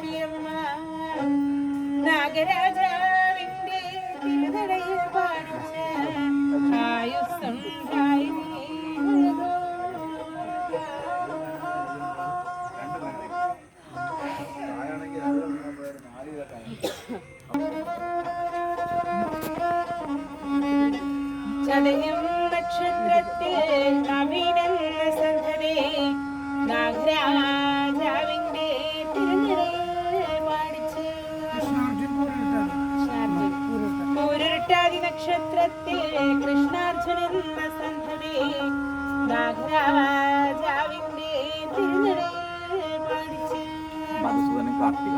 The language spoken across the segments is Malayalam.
മീനാക്ഷിയമ്മ നാഗരാജാവിന്റെ തിരുനടയിൽ പാടിച്ച ആയുസ്സുണ്ടായി ചതയം നക്ഷത്രത്തിൽ നവീനെന്ന സംഘമേ നാഗരാജാവിന്റെ നക്ഷത്രത്തിൽ കൃഷ്ണാർജുൻ എന്ന സംഘമേ നാഗരാജാവിന്റെ മധുസൂദനൻ കാർത്തിക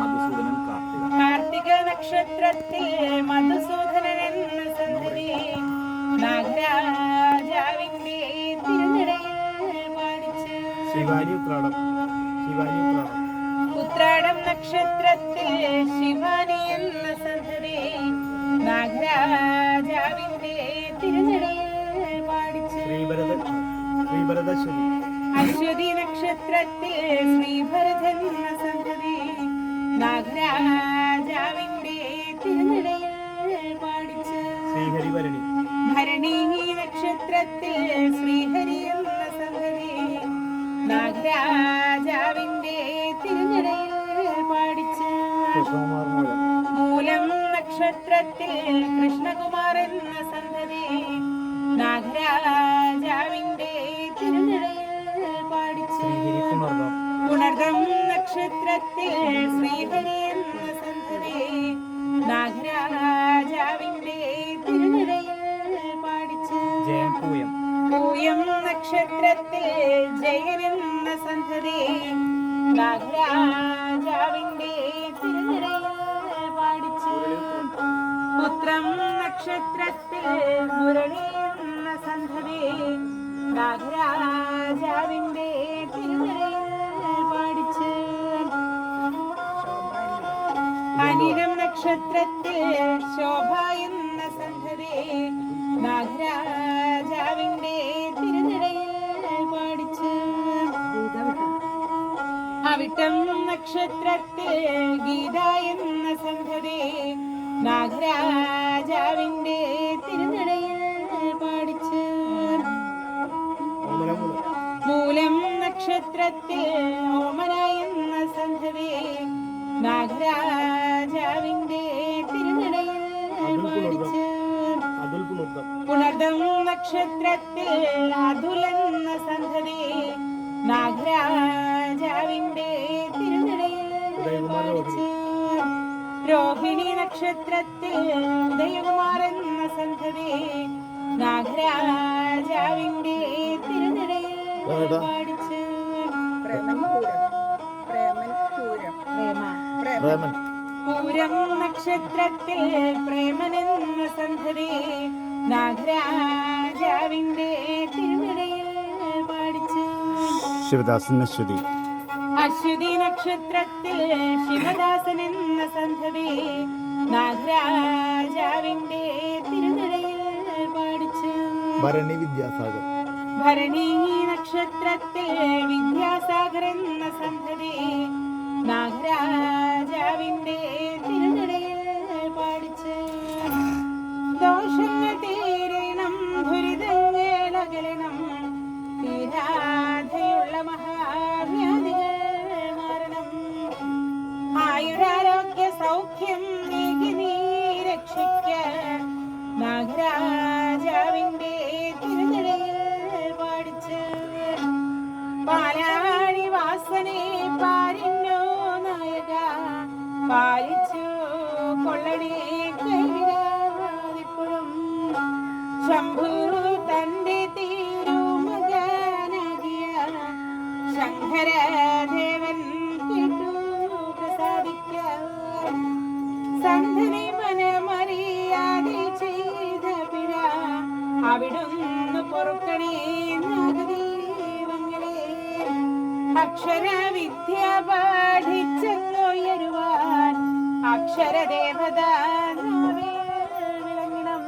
മധുസൂദനൻ കാർത്തിക. കാർത്തിക നക്ഷത്രത്തിൽ മധുസൂദനൻ എന്ന സന്ധതി നാഗരാജാവിന്റെ തിരുനിടയിൽ പാടിച്ച്. ശിവാനി ഉത്രാടം ശിവാനി ഉത്രാടം. ഉത്രാടം നക്ഷത്രത്തിൽ ശിവാനി എന്ന സന്ധതി നാഗരാജാവിന്റെ തിരുനിടയിൽ പാടിച്ച് ശ്രീഭരത ശ്രീഭരതശ്വതി അശ്വതി നക്ഷത്രത്തിൽ ശ്രീഭരതൻ സന്ധതി നാഗരാജാവിന്റെ തിരുനിടയിൽ പാടിച്ച് ശ്രീഹരിഭരണി ഭരണി നക്ഷത്രത്തിൽ ശ്രീഹരി എന്ന സംഗതി. നാഗരാജാവിന്റെ നക്ഷത്രത്തിൽ കൃഷ്ണകുമാർ എന്ന സംഗതി നാഗരാജാവിന്റെ തിരുനിഴയിൽ പാടിച്ചു. പുണർദം നക്ഷത്രത്തിൽ ശ്രീഹരി എന്ന സന്തതി നാഗരാജാവിന്റെ തിരുനിഴയിൽ പാടിച്ചു. പൂയം. നക്ഷത്രത്തിൽ ജയൻ എന്ന സന്തതി നാഗരാജാവിന്റെ തിരുനിഴയിൽ പുത്രം നക്ഷത്രത്തിൽ മുരളി എന്ന സന്ധതി നാഗരാജാവിന്റെ പാടിച്ച് അനിരം നക്ഷത്രത്തിൽ ശോഭ എന്ന സന്ധതി നാഗരാജാവിന്റെ തിരുനിടയിൽ പാടിച്ച് അവിട്ടം നക്ഷത്രത്തിൽ ഗീത എന്ന സന്ധതി നാഗരാജാവിന്റെ തിരുനടയിൽ പാടിച്ച് മൂലം നക്ഷത്രത്തിൽ ഓമന എന്ന സന്ധതി നാഗരാജാവിന്റെ തിരുനടയിൽ പാടിച്ച് പുണർദം നക്ഷത്രത്തിൽ അതുലെന്ന സന്ധതി നാഗരാജാവിന്റെ തിരുനടയിൽ പാടിച്ച് രോഹിണി നക്ഷത്രത്തിൽ ഉദയകുമാരെന്ന സന്ധതി നാഗരാജാവിന്റെ തിരുനടയിൽ പാടിച്ച് പൂരം. നക്ഷത്രത്തിൽ പ്രേമനെന്ന സന്ധതി നാഗരാജാവിന്റെ തിരുനടയിൽ പാടിച്ച് ശിവദാസൻ അശ്വതി അശ്വതി നക്ഷത്രത്തിൽ ശിവദാസൻ എന്ന സന്ധവേ നാഗരാജാവിന്റെ തിരുനടയിൽ പാടിച്ചു. ഭരണി വിദ്യാസാഗർ. ഭരണി നക്ഷത്രത്തിൽ വിദ്യാസാഗർ എന്ന സന്ധവേ നാഗരാജാവിന്റെ തിരുനടയിൽ പാടിച്ചു. ദോഷങ്ങൾ സൗഖ്യം നീക്കി നീ രക്ഷിക്ക. നാഗരാജാവിന്റെ തിരുനടയിൽ പാടിച്ച് പാലാഴി വാസനെ പാരിന്നോ നായക. പാലിച്ചു കൊള്ളണേ കൈവിടാതിപ്പോഴും. ശംഭു അവിടുന്ന് പൊറുക്കണേ നാഗദൈവങ്ങളെ അക്ഷരവിദ്യ പാഠിച്ചെന്നുയരുവാൻ അക്ഷരദേവത വിളങ്ങണം.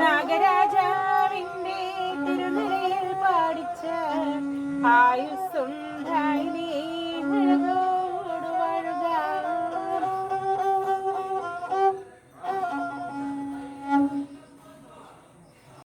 നാഗരാജാവിന്റെ തിരുനിലയിൽ പാടിച്ച ആയുസ്